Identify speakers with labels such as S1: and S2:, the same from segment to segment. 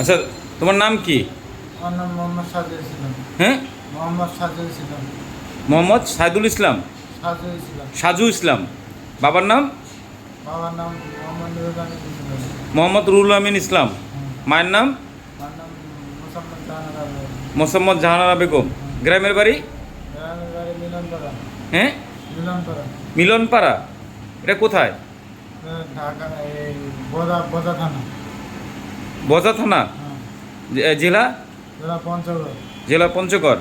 S1: আচ্ছা তোমার নাম কি?
S2: আমার নাম মোহাম্মদ সাজুল ইসলাম।
S1: হ্যাঁ?
S2: মোহাম্মদ সাজুল ইসলাম।
S1: মোহাম্মদ সাইদুল ইসলাম? সাজু ইসলাম। বাবার নাম?
S2: বাবার নাম মোহাম্মদ নুরুল ইসলাম।
S1: মোহাম্মদ রুহুল আমিন ইসলাম। মায়ের নাম?
S2: মোসাম্মদ জাহানার
S1: বেগম। গ্রামের বাড়ি?
S2: গ্রামের বাড়ি মিলনপাড়া।
S1: হ্যাঁ?
S2: মিলনপাড়া।
S1: মিলনপাড়া। এটা কোথায়?
S2: ঢাকা বোদা বোদা থানা।
S1: বজা থানা?
S2: হ্যাঁ।
S1: জেলা?
S2: জেলা পঞ্চগড়।
S1: জেলা পঞ্চগড়।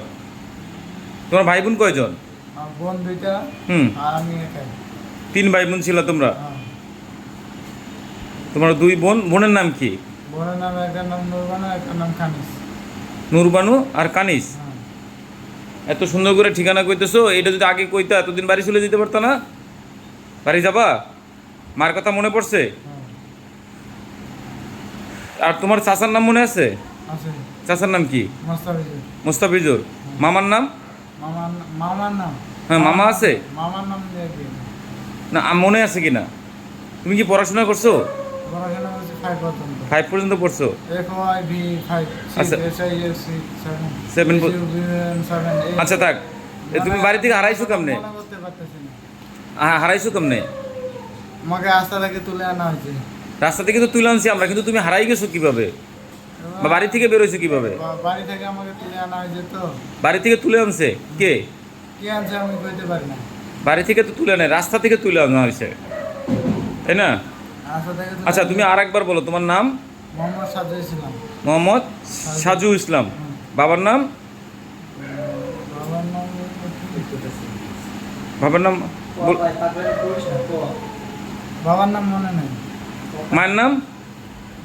S1: তোমার ভাই বোন কয়জন
S2: বোন দুইটা
S1: হুম।
S2: আর আমি একাই।
S1: তিন ভাই বোন ছিল তোমরা?
S2: হ্যাঁ।
S1: তোমার দুই বোন বোনের নাম কি?
S2: বোনের নাম একটার নাম নুরবানা একটার নাম খানিস
S1: নুরবানু আর কানিস?
S2: হ্যাঁ।
S1: এত সুন্দর করে ঠিকানা কইতেছো এটা যদি আগে কইতা এতদিন বাড়ি চলে যেতে পারতো না? বাড়ি যাবা? মার কথা মনে পড়ছে? আর তোমার চাচার নাম মনে আছে? চাচার নাম কি?
S2: মোস্তাফিজুর।
S1: মামার নাম?
S2: মামার নাম।
S1: হ্যাঁ, মামা আছে?
S2: মামার নাম
S1: না মনে আছে কি না তুমি কি পড়াশোনা করছ?
S2: ফাইভ পর্যন্ত।
S1: পড়ছো? আচ্ছা। আচ্ছা থাক। এ তুমি বাড়ি থেকে হারাইছো কেমনে?
S2: মনে করতে পারতেছি না।
S1: হ্যাঁ হারাইছো কেমনে?
S2: আমাকে আস্থা থেকে তুলে আনা হয়েছে।
S1: রাস্তা থেকে তো তুলে আনছি আমরা কিন্তু তুমি হারাই গেছো কীভাবে? বা বাড়ি থেকে বেরোইছো কীভাবে?
S2: বাড়ি থেকে আমাকে তুলে আনা হয়েছে তো।
S1: বাড়ি থেকে তুলে আনছে? কে?
S2: কি আনছে আমি কইতে পারি না।
S1: বাড়ি থেকে তো তুলে নেয় রাস্তা থেকে তুলে আনা হয়েছে। তাই না? আচ্ছা তুমি আর একবার বলো তোমার নাম?
S2: মোহাম্মদ সাজু ইসলাম।
S1: মোহাম্মদ সাজু ইসলাম। বাবার নাম?
S2: বাবার নাম
S1: বাবার নাম
S2: বাবার নাম মনে নেই।
S1: মায়ের নাম?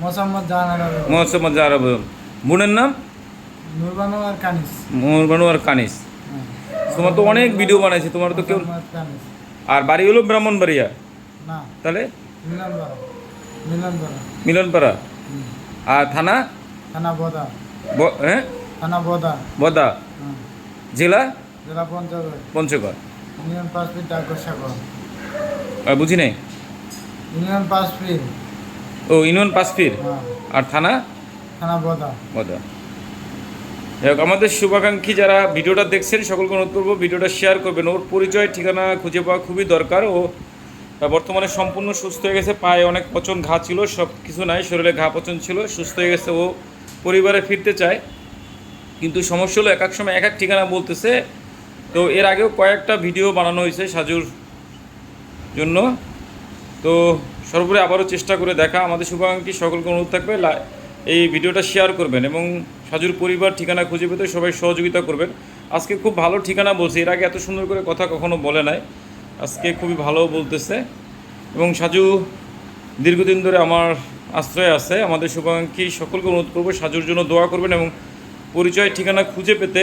S2: মোসাম্মদ জাহানার
S1: মোহাম্মদ জাহারা বোনের নাম?
S2: নুরবানু আর কানিস।
S1: মোহনবানু আর কানিস।
S2: হ্যাঁ।
S1: তোমার তো অনেক ভিডিও বানাইছে তোমার তো কেউ আর বাড়ি হলো ব্রাহ্মণবাড়িয়া?
S2: না।
S1: তাহলে?
S2: মিলনপাড়া।
S1: আর থানা?
S2: থানা বোদা।
S1: হ্যাঁ?
S2: থানা বোদা।
S1: বদা। জেলা?
S2: জেলা পঞ্চগড়।
S1: পঞ্চগড় বুঝি নাই?
S2: ইউনিয়ন পাঁচ ফিট
S1: ও ইউনিয়ন পাঁচফির
S2: হ্যাঁ।
S1: আর থানা?
S2: থানা বোদা।
S1: বদা। যাই আমাদের শুভাকাঙ্ক্ষী যারা ভিডিওটা দেখছেন সকলকে অনুরোধ করব ভিডিওটা শেয়ার করবেন। ওর পরিচয় ঠিকানা খুঁজে পাওয়া খুবই দরকার। ও বর্তমানে সম্পূর্ণ সুস্থ হয়ে গেছে পায়ে অনেক পচন ঘা ছিল সব কিছু নাই শরীরে ঘা পচন ছিল সুস্থ হয়ে গেছে। ও পরিবারে ফিরতে চায় কিন্তু সমস্যা হলো এক এক সময় এক এক ঠিকানা বলতেছে। তো এর আগেও কয়েকটা ভিডিও বানানো হয়েছে সাজুর জন্য। তো সর্বোপরি আবারও চেষ্টা করে দেখা। আমাদের শুভাকাঙ্ক্ষী সকলকে অনুরোধ থাকবে এই ভিডিওটা শেয়ার করবেন এবং সাজুর পরিবার ঠিকানা খুঁজে পেতে সবাই সহযোগিতা করবেন। আজকে খুব ভালো ঠিকানা বলছে, এর আগে এত সুন্দর করে কথা কখনো বলে নাই। আজকে খুবই ভালো বলতেছে। এবং সাজু দীর্ঘদিন ধরে আমার আশ্রয় আছে, আমাদের শুভাকাঙ্ক্ষী সকলকে অনুরোধ করব সাজুর জন্য দোয়া করবেন এবং পরিচয় ঠিকানা খুঁজে পেতে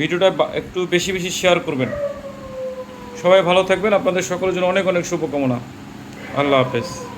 S1: ভিডিওটা একটু বেশি বেশি শেয়ার করবেন। সবাই ভালো থাকবেন, আপনাদের সকলের জন্য অনেক অনেক শুভকামনা। আল্লাহ হাফেজ।